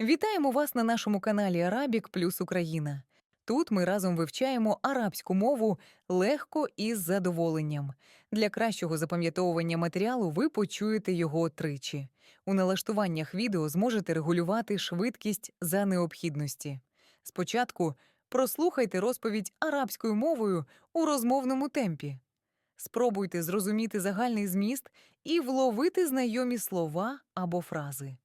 Вітаємо вас на нашому каналі Арабік Плюс Україна. Тут ми разом вивчаємо арабську мову легко і з задоволенням. Для кращого запам'ятовування матеріалу ви почуєте його тричі. У налаштуваннях відео зможете регулювати швидкість за необхідності. Спочатку прослухайте розповідь арабською мовою у розмовному темпі. Спробуйте зрозуміти загальний зміст і вловити знайомі слова або фрази.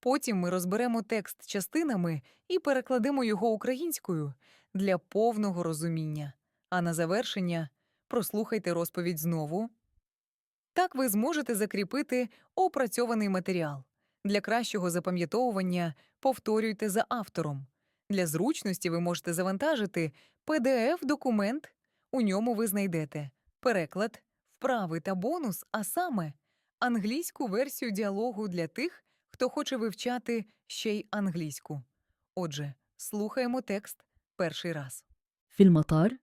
Потім ми розберемо текст частинами і перекладемо його українською для повного розуміння. А на завершення прослухайте розповідь знову. Так ви зможете закріпити опрацьований матеріал. Для кращого запам'ятовування повторюйте за автором. Для зручності ви можете завантажити PDF-документ. У ньому ви знайдете переклад, вправи та бонус, а саме англійську версію діалогу для тих, хто хоче вивчати ще й англійську. Отже, слухаємо текст перший раз. في المطار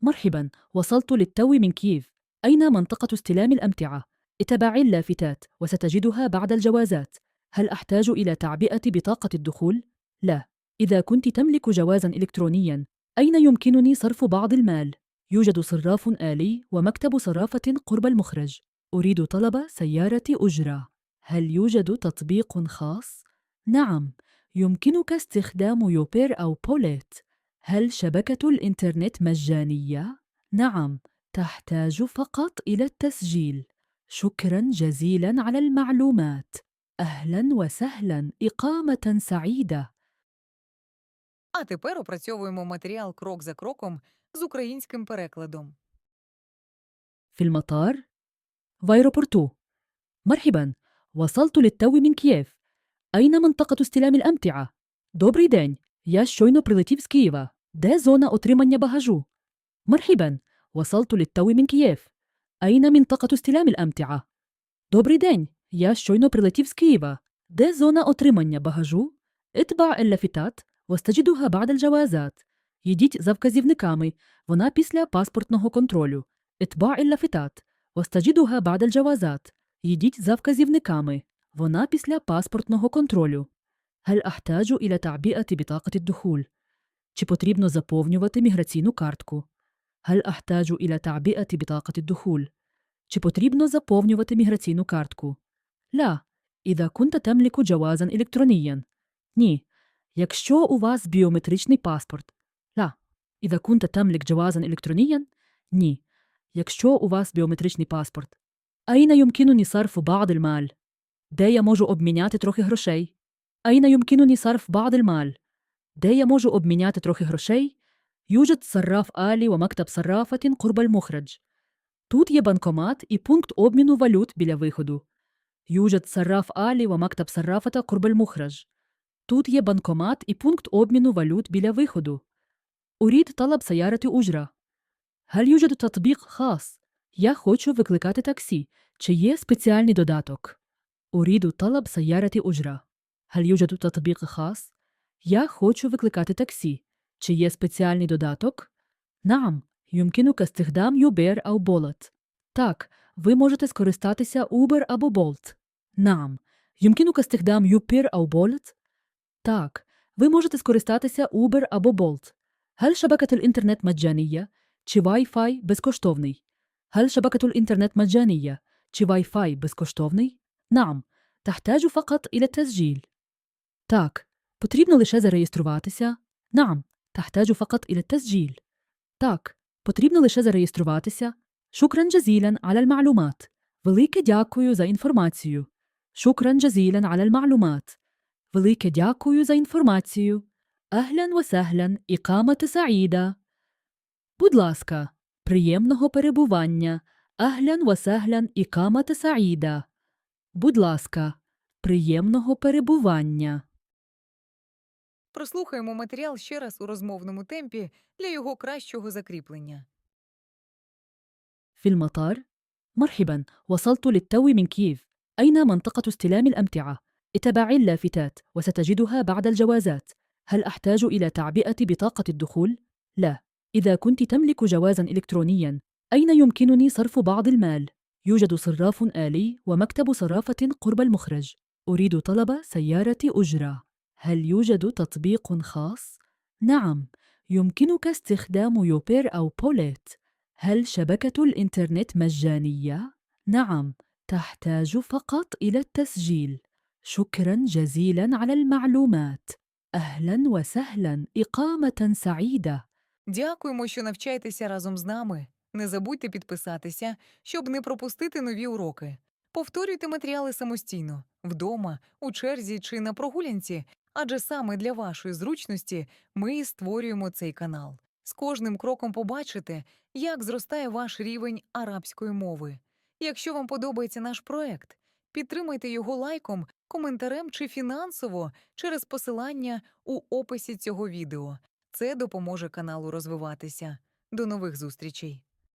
مرحبا وصلت للتو من كييف أين منطقة استلام الأمتعة؟ اتبعي اللافتات وستجدها بعد الجوازات هل أحتاج إلى تعبئة بطاقة الدخول؟ لا إذا كنت تملك جوازا إلكترونيا أين يمكنني صرف بعض المال؟ يوجد صراف آلي ومكتب صرافة قرب المخرج أريد طلب سيارة أجرة هل يوجد تطبيق خاص؟ نعم يمكنك استخدام يوبير أو بوليت هل شبكة الإنترنت مجانية؟ نعم، تحتاج فقط إلى التسجيل. شكرا جزيلا على المعلومات. أهلا وسهلا، إقامة سعيدة. А тепер опрацьовуємо матеріал крок за кроком з українським перекладом. في المطار فايروبورتو مرحبا وصلت للتو من كييف أين منطقة استلام الأمتعة؟ Добрий день. Я щойно прилетів з Києва. Де зона отримання багажу? مرحبا وصلت للتو من كييف أين منطقة استلام الأمتعة؟ Добрий день. Я щойно прилетів з Києва. Де зона отримання багажу? اتبع اللافتات واستجدها بعد الجوازات. Йдіть за вказівниками. Вона після паспортного контролю. اتبع اللافتات واستجدها بعد الجوازات. Їдіть за вказівниками. Вона після паспортного контролю. Галь ахтаджу іля табіати бітакати духуль. Чи потрібно заповнювати міграційну картку? Галь ахтаджу іля табіати бітакати духуль. Чи потрібно заповнювати міграційну картку? Ля. Іда кунта темліку джавазан електроніян. Ні. Якщо у вас біометричний паспорт. Ла. Іда кунта темлік джавазан електроніян? Ні. Якщо у вас біометричний паспорт. أين يمكنني صرف بعض المال؟ Де я можу обміняти трохи грошей? أين يمكنني صرف بعض المال؟ де я можу обміняти трохи грошей? يوجد صراف آلي ومكتب صرافة قرب المخرج. Тут є банкомат і пункт обміну валют біля виходу. يوجد صراف آلي ومكتب صرافة قرب المخرج. Тут є банкомат і пункт обміну валют біля виходу. أريد طلب سيارة أجرة. هل يوجد تطبيق خاص؟ Я хочу викликати таксі. Чи є спеціальний додаток? أريد طلب سيارة أجرة. هل يوجد تطبيق خاص؟ Я хочу викликати таксі. Чи є спеціальний додаток? نعم. يمكنك استخدام يوبير أو بولت. Так, ви можете скористатися Uber або Bolt. نعم. يمكنك استخدام يوبير أو بولت. Так, ви можете скористатися Uber або Bolt. هل شبكة الإنترنت مجانية؟ Чи Wi-Fi безкоштовний? هل شبكة الإنترنت مجانية؟ Чи Wi-Fi безкоштовний؟ نعم. تحتاج فقط إلى التسجيل. Так, потрібно лише зареєструватися. نعم. تحتاج فقط إلى التسجيل. Так, потрібно лише зареєструватися. شكرا جزيلا على المعلومات. Велике дякую за інформацію. شكرا جزيلا على المعلومات. Велике дякую за інформацію. أهلا وسهلا. إقامة سعيدة. Будь ласка, приємного перебування. أهلا وسهلا. إقامة سعيدة. Будь ласка, приємного перебування. Прослухаємо матеріал ще раз у розмовному темпі для його кращого закріплення. في المطار مرحبا وصلت للتو من كييف أين منطقة استلام الأمتعة؟ اتبعي اللافتات وستجدها بعد الجوازات هل أحتاج إلى تعبئة بطاقة الدخول؟ لا إذا كنت تملك جوازا إلكترونيا أين يمكنني صرف بعض المال؟ يوجد صراف آلي ومكتب صرافة قرب المخرج أريد طلب سيارة أجرة هل يوجد تطبيق خاص؟ نعم، يمكنك استخدام يوبير أو بوليت. هل شبكة الإنترنت مجانية؟ نعم، تحتاج فقط إلى التسجيل. شكرا جزيلا على المعلومات. أهلا وسهلا، إقامة سعيدة. Дякуємо, що навчаєтеся разом з нами. Не забудьте підписатися, щоб не пропустити нові уроки. Повторюйте матеріали самостійно, вдома, у черзі чи на прогулянці, адже саме для вашої зручності ми створюємо цей канал. З кожним кроком побачите, як зростає ваш рівень арабської мови. Якщо вам подобається наш проект, підтримайте його лайком, коментарем чи фінансово через посилання у описі цього відео. Це допоможе каналу розвиватися. До нових зустрічей!